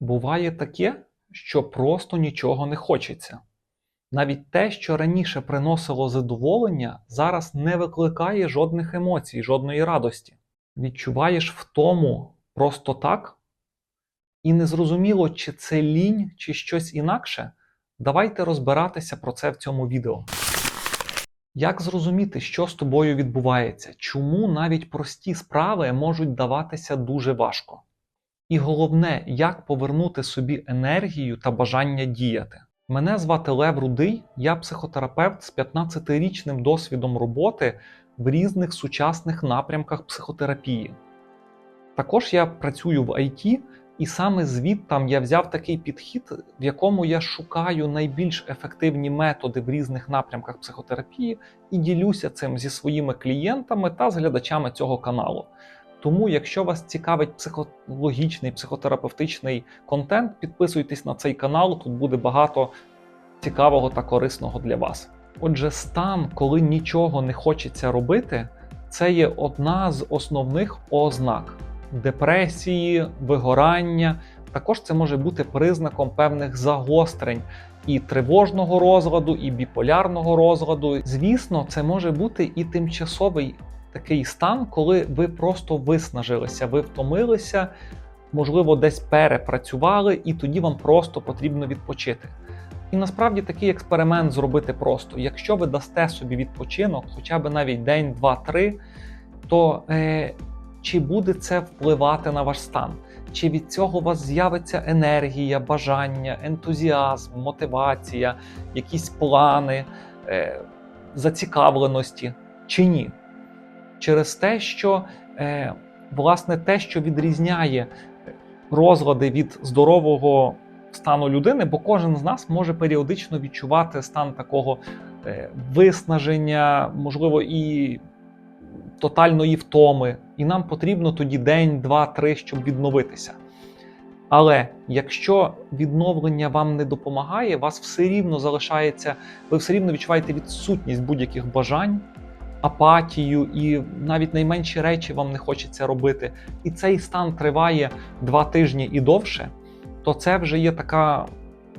Буває таке, що просто нічого не хочеться. Навіть те, що раніше приносило задоволення, зараз не викликає жодних емоцій, жодної радості. Відчуваєш втому просто так? І незрозуміло, чи це лінь, чи щось інакше. Давайте розбиратися про це в цьому відео. Як зрозуміти, що з тобою відбувається? Чому навіть прості справи можуть даватися дуже важко? І головне, як повернути собі енергію та бажання діяти. Мене звати Лев Рудий, я психотерапевт з 15-річним досвідом роботи в різних сучасних напрямках психотерапії. Також я працюю в IT, і саме звідтам я взяв такий підхід, в якому я шукаю найбільш ефективні методи в різних напрямках психотерапії і ділюся цим зі своїми клієнтами та з глядачами цього каналу. Тому, якщо вас цікавить психологічний, психотерапевтичний контент, підписуйтесь на цей канал, тут буде багато цікавого та корисного для вас. Отже, стан, коли нічого не хочеться робити, це є одна з основних ознак депресії, вигорання. Також це може бути признаком певних загострень і тривожного розладу, і біполярного розладу. Звісно, це може бути і тимчасовий такий стан, коли ви просто виснажилися, ви втомилися, можливо, десь перепрацювали, і тоді вам просто потрібно відпочити. І насправді такий експеримент зробити просто. Якщо ви дасте собі відпочинок, хоча б навіть день, два, три, то е, чи буде це впливати на ваш стан? Чи від цього у вас з'явиться енергія, бажання, ентузіазм, мотивація, якісь плани, е, зацікавленості, чи ні? Через те, що е, власне те, що відрізняє розлади від здорового стану людини, бо кожен з нас може періодично відчувати стан такого е, виснаження, можливо, і тотальної втоми, і нам потрібно тоді день, два, три, щоб відновитися. Але якщо відновлення вам не допомагає, вас все рівно залишається, ви все рівно відчуваєте відсутність будь-яких бажань, апатію, і навіть найменші речі вам не хочеться робити, і цей стан триває два тижні і довше, то це вже є така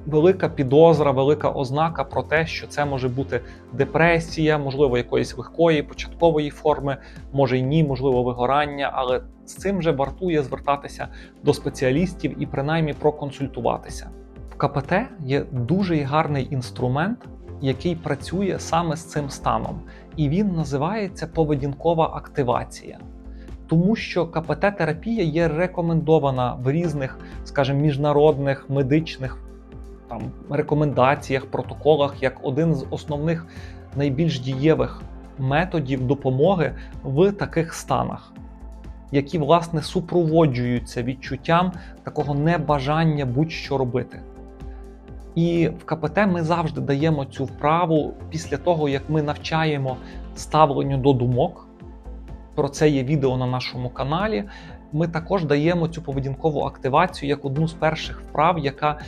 велика підозра, велика ознака про те, що це може бути депресія, можливо, якоїсь легкої початкової форми, може й ні, можливо, вигорання, але з цим вже вартує звертатися до спеціалістів і принаймні проконсультуватися. В КПТ є дуже гарний інструмент, який працює саме з цим станом, і він називається поведінкова активація. Тому що КПТ-терапія є рекомендована в різних, скажімо, міжнародних медичних там рекомендаціях, протоколах як один з основних найбільш дієвих методів допомоги в таких станах, які власне супроводжуються відчуттям такого небажання будь-що робити. І в КПТ ми завжди даємо цю вправу після того, як ми навчаємо ставленню до думок. Про це є відео на нашому каналі. Ми також даємо цю поведінкову активацію як одну з перших вправ, яка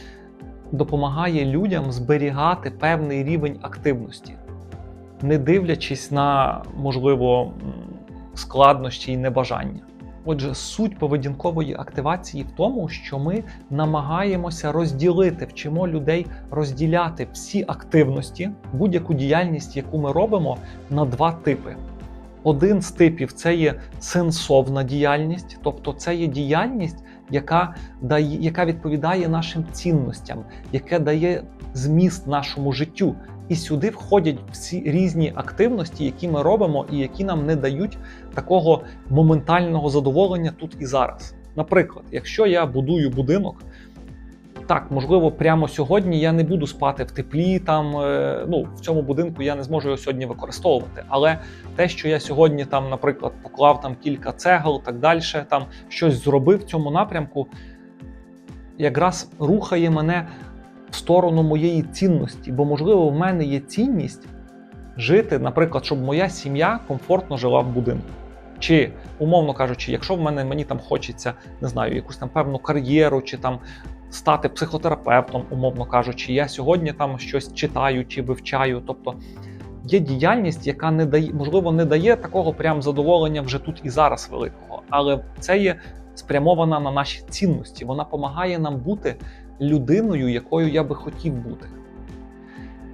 допомагає людям зберігати певний рівень активності, не дивлячись на, можливо, складнощі і небажання. Отже, суть поведінкової активації в тому, що ми намагаємося розділити, вчимо людей розділяти всі активності, будь-яку діяльність, яку ми робимо, на два типи. Один з типів це є сенсовна діяльність, тобто це є діяльність, яка дає, яка відповідає нашим цінностям, яке дає зміст нашому життю. І сюди входять всі різні активності, які ми робимо, і які нам не дають такого моментального задоволення тут і зараз. Наприклад, якщо я будую будинок, так, можливо, прямо сьогодні я не буду спати в теплі. Там е, ну в цьому будинку я не зможу його сьогодні використовувати. Але те, що я сьогодні там, наприклад, поклав там кілька цегел, так далі, там щось зробив в цьому напрямку, якраз рухає мене сторону моєї цінності, бо, можливо, в мене є цінність жити, наприклад, щоб моя сім'я комфортно жила в будинку. Чи, умовно кажучи, якщо в мене мені там хочеться, не знаю, якусь там певну кар'єру, чи там стати психотерапевтом, умовно кажучи, я сьогодні там щось читаю чи вивчаю. Тобто є діяльність, яка не дає, можливо, не дає такого прям задоволення вже тут і зараз великого, але це є спрямована на наші цінності. Вона допомагає нам бути людиною, якою я би хотів бути.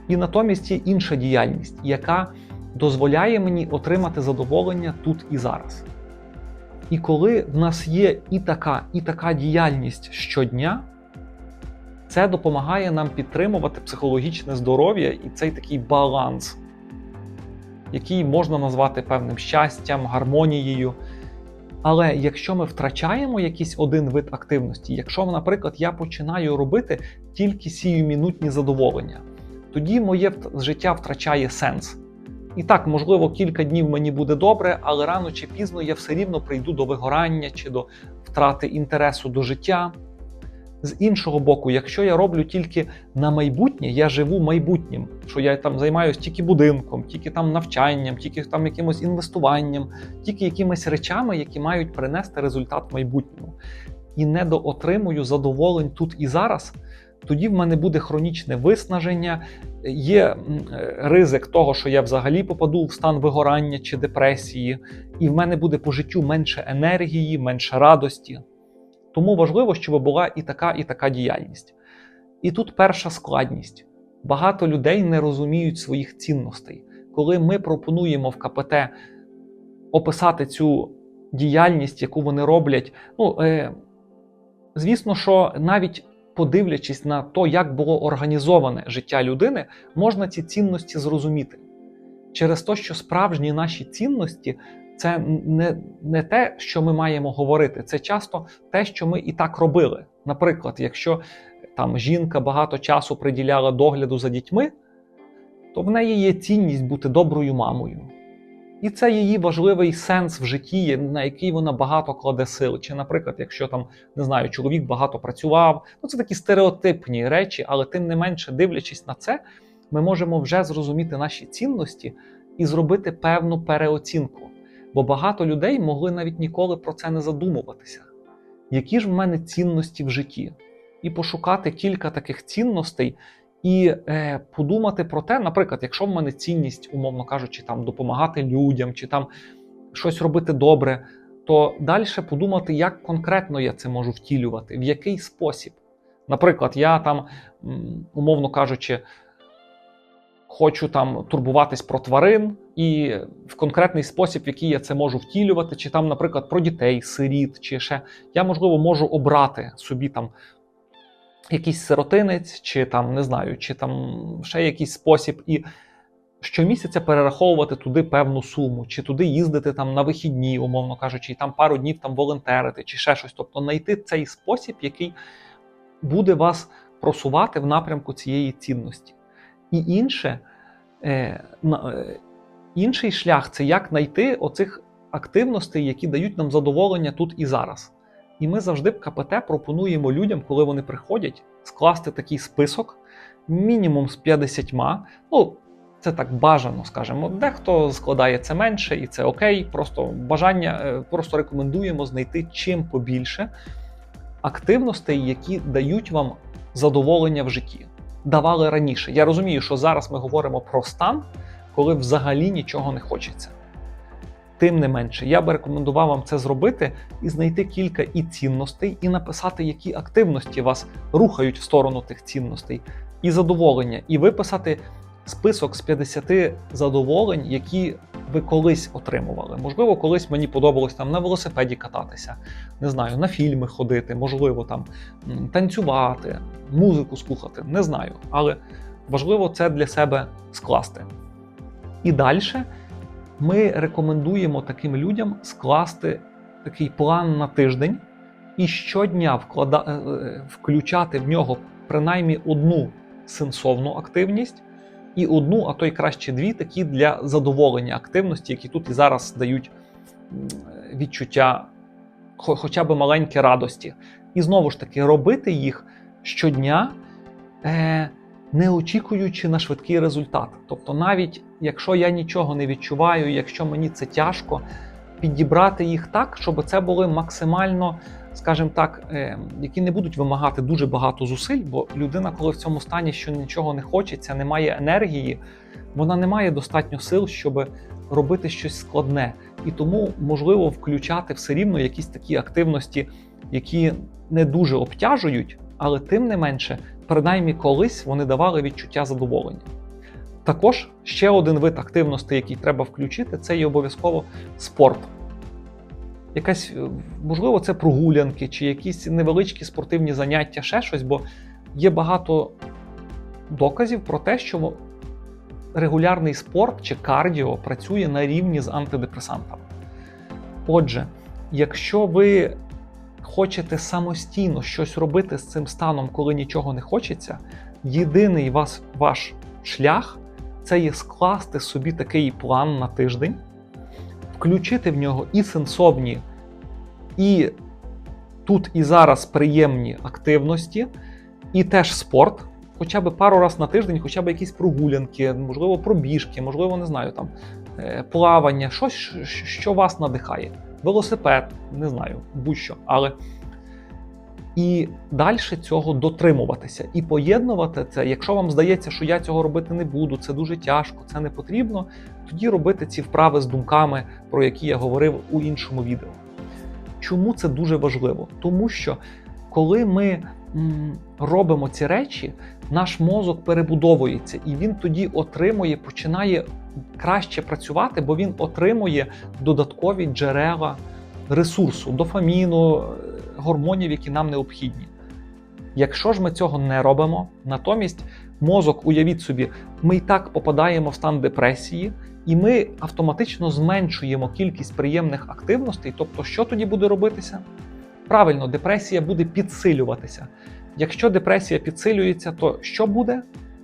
І натомість є інша діяльність, яка дозволяє мені отримати задоволення тут і зараз. І коли в нас є і така, і така діяльність щодня, це допомагає нам підтримувати психологічне здоров'я і цей такий баланс, який можна назвати певним щастям, гармонією. Але якщо ми втрачаємо якийсь один вид активності, якщо, наприклад, я починаю робити тільки сіюмінутні задоволення, тоді моє життя втрачає сенс. І так, можливо, кілька днів мені буде добре, але рано чи пізно я все рівно прийду до вигорання чи до втрати інтересу до життя. З іншого боку, якщо я роблю тільки на майбутнє, я живу майбутнім, що я там займаюся тільки будинком, тільки там навчанням, тільки там якимось інвестуванням, тільки якимись речами, які мають принести результат в майбутньому, і не доотримую задоволень тут і зараз, тоді в мене буде хронічне виснаження, є е, ризик того, що я взагалі попаду в стан вигорання чи депресії, і в мене буде по життю менше енергії, менше радості. Тому важливо, щоб була і така, і така діяльність. І тут перша складність. Багато людей не розуміють своїх цінностей. Коли ми пропонуємо в КПТ описати цю діяльність, яку вони роблять, ну, е, звісно, що навіть подивлячись на те, як було організоване життя людини, можна ці цінності зрозуміти. Через те, що справжні наші цінності це не, не те, що ми маємо говорити, це часто те, що ми і так робили. Наприклад, якщо там жінка багато часу приділяла догляду за дітьми, то в неї є цінність бути доброю мамою. І це її важливий сенс в житті, на який вона багато кладе сил. Чи, наприклад, якщо там не знаю, чоловік багато працював, ну це такі стереотипні речі, але тим не менше, дивлячись на це, ми можемо вже зрозуміти наші цінності і зробити певну переоцінку. Бо багато людей могли навіть ніколи про це не задумуватися. Які ж в мене цінності в житті? І пошукати кілька таких цінностей, і е, подумати про те, наприклад, якщо в мене цінність, умовно кажучи, там допомагати людям чи там щось робити добре, то далі подумати, як конкретно я це можу втілювати, в який спосіб. Наприклад, я там, умовно кажучи, хочу там турбуватись про тварин і в конкретний спосіб, в який я це можу втілювати, чи там, наприклад, про дітей, сиріт, чи ще я можливо можу обрати собі там якийсь сиротинець, чи там не знаю, чи там ще якийсь спосіб, і щомісяця перераховувати туди певну суму, чи туди їздити там на вихідні, умовно кажучи, і там пару днів там волонтерити, чи ще щось. Тобто знайти цей спосіб, який буде вас просувати в напрямку цієї цінності. І інше, е, е, інший шлях це як знайти оцих активностей, які дають нам задоволення тут і зараз. І ми завжди в КПТ пропонуємо людям, коли вони приходять, скласти такий список, мінімум з 50. Ну, це так бажано, скажімо. Дехто складає це менше, і це окей. Просто бажання, е, просто рекомендуємо знайти чим побільше активностей, які дають вам задоволення в житті. Давали раніше. Я розумію, що зараз ми говоримо про стан, коли взагалі нічого не хочеться. Тим не менше, я би рекомендував вам це зробити і знайти кілька і цінностей, і написати, які активності вас рухають в сторону тих цінностей, і задоволення, і виписати список з 50 задоволень, які ви колись отримували. Можливо, колись мені подобалось там на велосипеді кататися, не знаю, на фільми ходити, можливо, там танцювати, музику слухати, не знаю. Але важливо це для себе скласти. І далі ми рекомендуємо таким людям скласти такий план на тиждень і щодня вклада... е, е, включати в нього принаймні одну сенсовну активність і одну, а то й краще дві, такі для задоволення активності, які тут і зараз дають відчуття хоча б маленькі радості. І знову ж таки, робити їх щодня, е, не очікуючи на швидкий результат. Тобто, навіть якщо я нічого не відчуваю, якщо мені це тяжко, підібрати їх так, щоб це були максимально, скажімо так, е, які не будуть вимагати дуже багато зусиль, бо людина, коли в цьому стані, що нічого не хочеться, немає енергії, вона не має достатньо сил, щоб робити щось складне. І тому можливо включати все рівно якісь такі активності, які не дуже обтяжують, але тим не менше, принаймні колись вони давали відчуття задоволення. Також ще один вид активності, який треба включити, це і обов'язково спорт. Якась, е, можливо, це прогулянки чи якісь невеличкі спортивні заняття, ще щось, бо є багато доказів про те, що регулярний спорт чи кардіо працює на рівні з антидепресантами. Отже, якщо ви хочете самостійно щось робити з цим станом, коли нічого не хочеться, єдиний вас, ваш шлях це є скласти собі такий план на тиждень, включити в нього і сенсовні, і тут і зараз приємні активності, і теж спорт. Хоча б пару разів на тиждень, хоча б якісь прогулянки, можливо, пробіжки, можливо, не знаю, там е, плавання, щось, що- що вас надихає. Велосипед, не знаю, будь-що. Але і далі цього дотримуватися і поєднувати це. Якщо вам здається, що я цього робити не буду, це дуже тяжко, це не потрібно, тоді робити ці вправи з думками, про які я говорив у іншому відео. Чому це дуже важливо? Тому що коли ми робимо ці речі, наш мозок перебудовується, і він тоді отримує, починає краще працювати, бо він отримує додаткові джерела ресурсу, дофаміну, гормонів, які нам необхідні. Якщо ж ми цього не робимо, натомість мозок, уявіть собі, ми і так попадаємо в стан депресії, і ми автоматично зменшуємо кількість приємних активностей. Тобто, що тоді буде робитися? Правильно, депресія буде підсилюватися. Якщо депресія підсилюється, то що буде?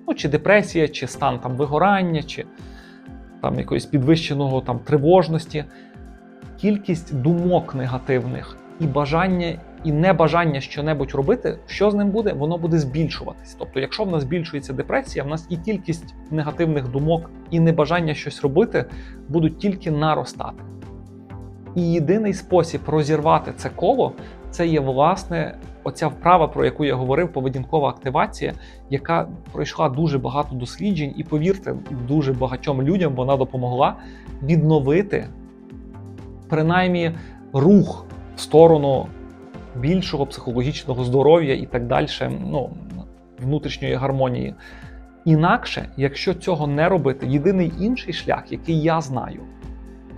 Ну, чи депресія, чи стан там вигорання, чи там якоїсь підвищеного там тривожності, кількість думок негативних і бажання, і небажання що-небудь робити, що з ним буде? Воно буде збільшуватись. Тобто, якщо в нас збільшується депресія, в нас і кількість негативних думок, і небажання щось робити будуть тільки наростати. І єдиний спосіб розірвати це коло це є власне оця вправа, про яку я говорив, поведінкова активація, яка пройшла дуже багато досліджень, і повірте, дуже багатьом людям вона допомогла відновити принаймні рух сторону більшого психологічного здоров'я і так далі, ну, внутрішньої гармонії. Інакше, якщо цього не робити, єдиний інший шлях, який я знаю,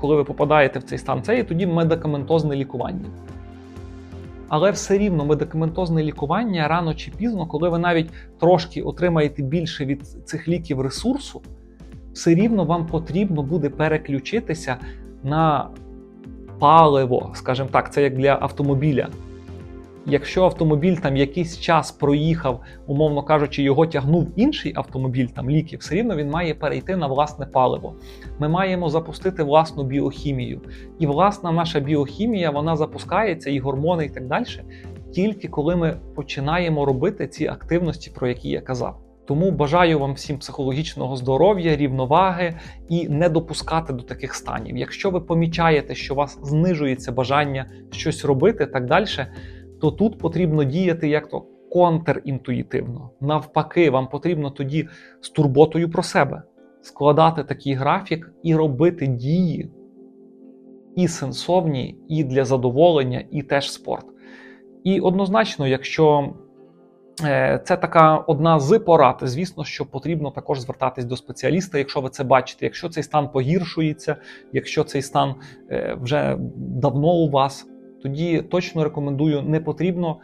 коли ви попадаєте в цей стан, це є тоді медикаментозне лікування. Але все рівно медикаментозне лікування рано чи пізно, коли ви навіть трошки отримаєте більше від цих ліків ресурсу, все рівно вам потрібно буде переключитися на паливо, скажімо так, це як для автомобіля. Якщо автомобіль там якийсь час проїхав, умовно кажучи, його тягнув інший автомобіль, там ліки, все рівно він має перейти на власне паливо. Ми маємо запустити власну біохімію. І власна наша біохімія вона запускається, і гормони, і так далі, тільки коли ми починаємо робити ці активності, про які я казав. Тому бажаю вам всім психологічного здоров'я, рівноваги і не допускати до таких станів. Якщо ви помічаєте, що у вас знижується бажання щось робити, так далі, то тут потрібно діяти як то контрінтуїтивно. Навпаки, вам потрібно тоді з турботою про себе складати такий графік і робити дії і сенсовні, і для задоволення, і теж спорт. І однозначно, якщо це така одна з порад, звісно, що потрібно також звертатись до спеціаліста, якщо ви це бачите, якщо цей стан погіршується, якщо цей стан е, вже давно у вас, тоді точно рекомендую, не потрібно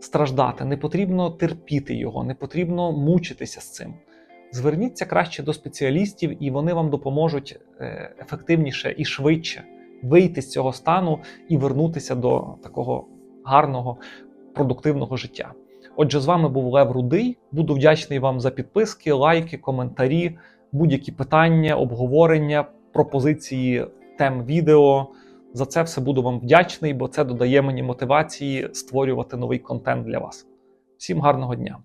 страждати, не потрібно терпіти його, не потрібно мучитися з цим. Зверніться краще до спеціалістів, і вони вам допоможуть е, ефективніше і швидше вийти з цього стану і вернутися до такого гарного, продуктивного життя. Отже, з вами був Лев Рудий. Буду вдячний вам за підписки, лайки, коментарі, будь-які питання, обговорення, пропозиції тем відео. За це все буду вам вдячний, бо це додає мені мотивації створювати новий контент для вас. Всім гарного дня!